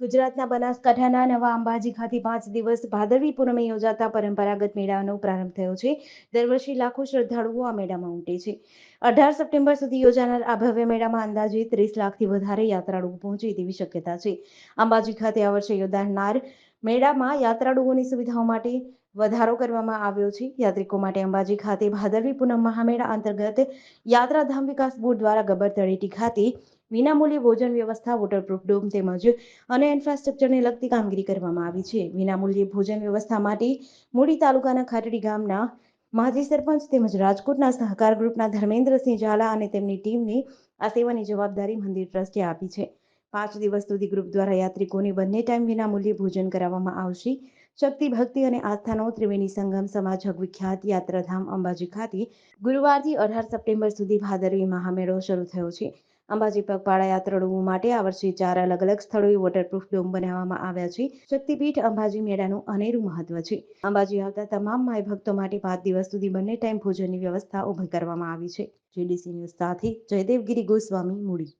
ગુજરાતના બનાસકાંઠાના નવા અંબાજી ખાતે પાંચ દિવસ ભાદરવી પૂનમે યોજાતા પરંપરાગત મેળાનો પ્રારંભ થયો છે. દર વર્ષે લાખો શ્રદ્ધાળુઓ આ મેળામાં ઉમટે છે. અઢાર સપ્ટેમ્બર સુધી યોજાનાર આ ભવ્ય મેળામાં અંદાજે ત્રીસ લાખથી વધારે યાત્રાળુઓ પહોંચે તેવી શક્યતા છે. અંબાજી ખાતે આ વર્ષે યોજાનાર મેળામાં યાત્રાળુઓની સુવિધાઓ માટે વધારો કરવામાં આવ્યો છે. યાત્રિકો માટે અંબાજી ખાતે ભાદરવી પૂનમ મહામેળા અંતર્ગત યાત્રાધામ વિકાસ બોર્ડ દ્વારા ગબર તળેટી ખાતે વિનામૂલ્યે ભોજન વ્યવસ્થા વોટરપ્રૂફ ડોમ તેમજ અને ઇન્ફ્રાસ્ટ્રક્ચરને લગતી કામગીરી કરવામાં આવી છે. વિનામૂલ્યે ભોજન વ્યવસ્થા માટે મૂડી તાલુકાના ખાટડી ગામના માજી સરપંચ તેમજ રાજકોટના સહકાર ગ્રુપના ધર્મેન્દ્રસિંહ ઝાલા અને તેમની ટીમને આ સેવાની જવાબદારી મંદિર ટ્રસ્ટે આપી છે. પાંચ દિવસ સુધી ગ્રુપ દ્વારા યાત્રિકોને બંને ટાઈમ વિનામૂલ્યે ભોજન કરાવવામાં આવશે. શક્તિ, ભક્તિ અને આસ્થાનો ત્રિવેણી સંગમ સમાજ વિખ્યાત યાત્રાધામ અંબાજી ખાતે ગુરુવારથી અઢાર સપ્ટેમ્બર સુધી ભાદરવી મહામેળો શરૂ થયો છે. અંબાજી પગપાળા યાત્રાળુઓ માટે આ વર્ષે ચાર અલગ અલગ સ્થળોએ વોટરપ્રૂફ ડોમ બનાવવામાં આવ્યા છે. શક્તિપીઠ અંબાજી મેળાનું અનેરું મહત્વ છે. અંબાજી આવતા તમામ માય ભક્તો માટે પાંચ દિવસ સુધી બંને ટાઈમ ભોજનની વ્યવસ્થા ઊભી કરવામાં આવી છે. જેડીસી ન્યૂઝ સાથે જયદેવગીરી ગોસ્વામી, મૂડી.